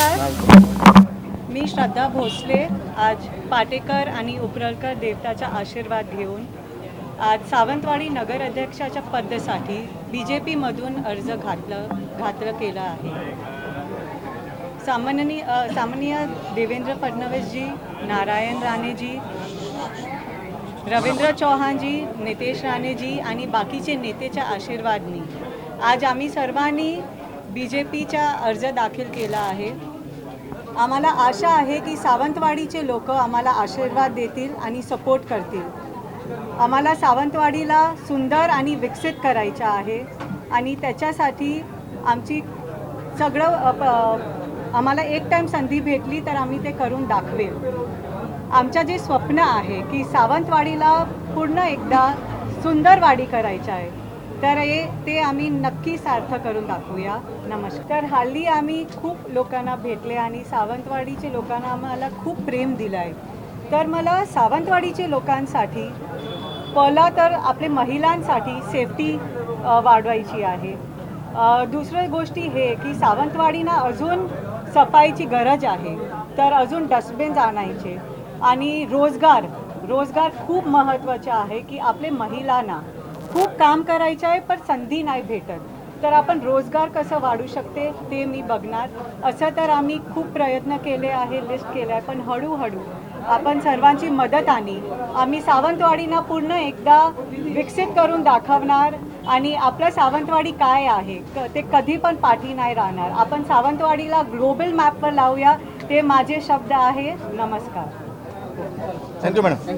नमस्कार. मी श्रद्धा भोसले आज पाटेकर आणि उपरलकर देवताचा आशीर्वाद घेऊन आज सावंतवाडी नगर अध्यक्षाच्या पदासाठी बी जे पीमधून अर्ज घातलं घातलं केलं आहे. सामान्य अ, सामान्य देवेंद्र फडणवीसजी नारायण राणेजी रवींद्र चौहानजी नितेश राणेजी आणि बाकीचे नेतेच्या आशीर्वादनी आज आम्ही सर्वांनी बी जे पीचा अर्ज दाखल केला आहे. आम्हाला आशा आहे की सावंतवाडीचे लोक आम्हाला आशीर्वाद देतील आणि सपोर्ट करतील. आम्हाला सावंतवाडीला सुंदर आणि विकसित करायचं आहे आणि त्याच्यासाठी आमची सगळं आम्हाला एक टाईम संधी भेटली तर आम्ही ते करून दाखवेल. आमचं जे स्वप्न आहे की सावंतवाडीला पूर्ण एकदा सुंदर वाडी करायचं आहे. तर हे ते आम्ही नक्की सार्थ करून दाखवूया. नमस्कार. हल्ली आम्ही खूप लोकांना भेटले आणि सावंतवाडीचे लोकांना आम्हाला खूप प्रेम दिलं आहे तर मला सावंतवाडीचे लोकांसाठी पहिला तर आपले महिलांसाठी सेफ्टी वाढवायची आहे. दुसरं गोष्टी हे की सावंतवाडीना अजून सफाईची गरज आहे. तर अजून डस्टबिन्स आणायचे. आणि रोजगार रोजगार खूप महत्त्वाचे आहे की आपले महिलांना खूप काम करायचं आहे पण संधी नाही भेटत. तर आपण रोजगार कसं वाढू शकते ते मी बघणार. असं तर आम्ही खूप प्रयत्न केले आहे लिस्ट केलं आहे पण हळूहळू आपण सर्वांची मदत आणि आम्ही सावंतवाडीना पूर्ण एकदा विकसित करून दाखवणार आणि आपलं सावंतवाडी काय आहे क ते कधी पण पाठी नाही राहणार. आपण सावंतवाडीला ग्लोबल मॅपवर लावूया ते माझे शब्द आहे नमस्कार. Thank you madam